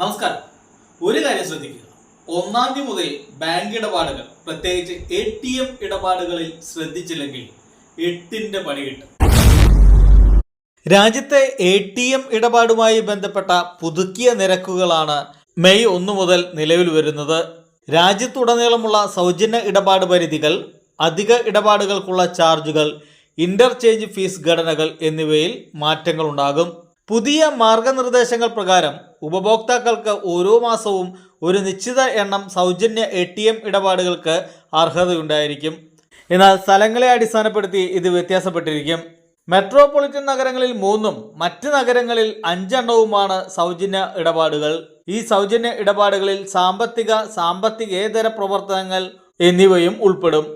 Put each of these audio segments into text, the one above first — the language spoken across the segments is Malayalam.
നമസ്കാരം. ഒരു കാര്യം ശ്രദ്ധിക്കുക. ഒന്നാം തീയതി മുതൽ ബാങ്ക് ഇടപാടുകൾ പ്രത്യേകിച്ച് എ ടി എം ഇടപാടുകളിൽ ശ്രദ്ധിച്ചില്ലെങ്കിൽ എട്ടിന്റെ പണി കിട്ടും. രാജ്യത്തെ എ ടി എം ഇടപാടുമായി ബന്ധപ്പെട്ട പുതുക്കിയ നിരക്കുകളാണ് മെയ് ഒന്ന് മുതൽ നിലവിൽ വരുന്നത്. രാജ്യത്തുടനീളമുള്ള സൗജന്യ ഇടപാട് പരിധികൾ അധിക ഇടപാടുകൾക്കുള്ള ചാർജുകൾ ഇന്റർചേഞ്ച് ഫീസ് ഘടനകൾ എന്നിവയിൽ മാറ്റങ്ങളുണ്ടാകും. പുതിയ മാർഗനിർദ്ദേശങ്ങൾ പ്രകാരം ഉപഭോക്താക്കൾക്ക് ഓരോ മാസവും ഒരു നിശ്ചിത എണ്ണം സൗജന്യ എ ടി എം ഇടപാടുകൾക്ക് അർഹതയുണ്ടായിരിക്കും. എന്നാൽ സ്ഥലങ്ങളെ അടിസ്ഥാനപ്പെടുത്തി ഇത് വ്യത്യാസപ്പെട്ടിരിക്കും. മെട്രോപൊളിറ്റൻ നഗരങ്ങളിൽ മൂന്നും മറ്റ് നഗരങ്ങളിൽ അഞ്ചെണ്ണവുമാണ് സൗജന്യ ഇടപാടുകൾ. ഈ സൗജന്യ ഇടപാടുകളിൽ സാമ്പത്തിക സാമ്പത്തികേതര പ്രവർത്തനങ്ങൾ എന്നിവയും ഉൾപ്പെടും.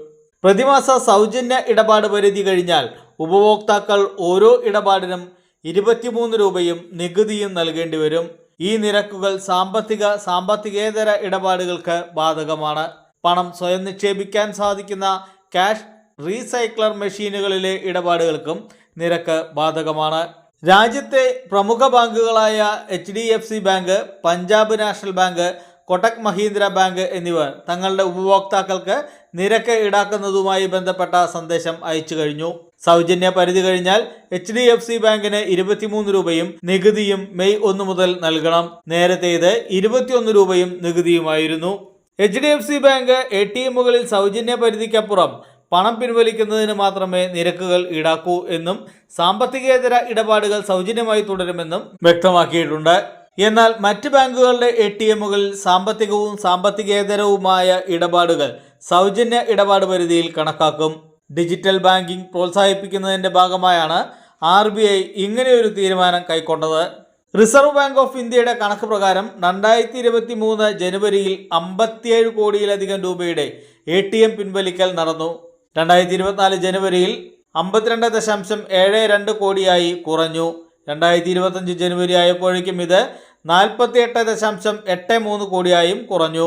പ്രതിമാസ സൗജന്യ ഇടപാട് പരിധി കഴിഞ്ഞാൽ ഉപഭോക്താക്കൾ ഓരോ ഇടപാടിനും ഇരുപത്തിമൂന്ന് രൂപയും നികുതിയും നൽകേണ്ടി വരും. ഈ നിരക്കുകൾ സാമ്പത്തിക സാമ്പത്തികേതര ഇടപാടുകൾക്ക് ബാധകമാണ്. പണം സ്വയം നിക്ഷേപിക്കാൻ സാധിക്കുന്ന ക്യാഷ് റീസൈക്ലർ മെഷീനുകളിലെ ഇടപാടുകൾക്കും നിരക്ക് ബാധകമാണ്. രാജ്യത്തെ പ്രമുഖ ബാങ്കുകളായ H D F C bank Punjab national bank Kotak Mahindra bank എന്നിവർ തങ്ങളുടെ ഉപഭോക്താക്കൾക്ക് നിരക്ക് ഈടാക്കുന്നതുമായി ബന്ധപ്പെട്ട സന്ദേശം അയച്ചു കഴിഞ്ഞു. സൗജന്യ പരിധി കഴിഞ്ഞാൽ എച്ച് ഡി എഫ് സി ബാങ്കിന് ഇരുപത്തിമൂന്ന് രൂപയും നികുതിയും മെയ് ഒന്ന് മുതൽ നൽകണം. നേരത്തെ ഇത് ഇരുപത്തിയൊന്ന് രൂപയും നികുതിയുമായിരുന്നു. H D F C bank A T എമ്മുകളിൽ സൗജന്യ പരിധിക്കപ്പുറം പണം പിൻവലിക്കുന്നതിന് മാത്രമേ നിരക്കുകൾ ഈടാക്കൂ എന്നും സാമ്പത്തികേതര ഇടപാടുകൾ സൗജന്യമായി തുടരുമെന്നും വ്യക്തമാക്കിയിട്ടുണ്ട്. എന്നാൽ മറ്റ് ബാങ്കുകളുടെ എ ടി എമ്മുകളിൽ സാമ്പത്തികവും സാമ്പത്തികേതരവുമായ ഇടപാടുകൾ സൗജന്യ ഇടപാട് പരിധിയിൽ കണക്കാക്കും. ഡിജിറ്റൽ ബാങ്കിംഗ് പ്രോത്സാഹിപ്പിക്കുന്നതിന്റെ ഭാഗമായാണ് ആർ ബി ഐ ഇങ്ങനെയൊരു തീരുമാനം കൈക്കൊണ്ടത്. റിസർവ് ബാങ്ക് ഓഫ് ഇന്ത്യയുടെ കണക്ക് പ്രകാരം രണ്ടായിരത്തി ഇരുപത്തി മൂന്ന് ജനുവരിയിൽ അമ്പത്തിയേഴ് കോടിയിലധികം രൂപയുടെ എ ടി എം പിൻവലിക്കൽ നടന്നു. രണ്ടായിരത്തി ഇരുപത്തിനാല് ജനുവരിയിൽ അമ്പത്തിരണ്ട് ദശാംശം ഏഴ് രണ്ട് കോടിയായി കുറഞ്ഞു. രണ്ടായിരത്തി ഇരുപത്തഞ്ച് ജനുവരി ആയപ്പോഴേക്കും ഇത് നാൽപ്പത്തി എട്ട് ദശാംശം എട്ട് മൂന്ന് കോടിയായും കുറഞ്ഞു.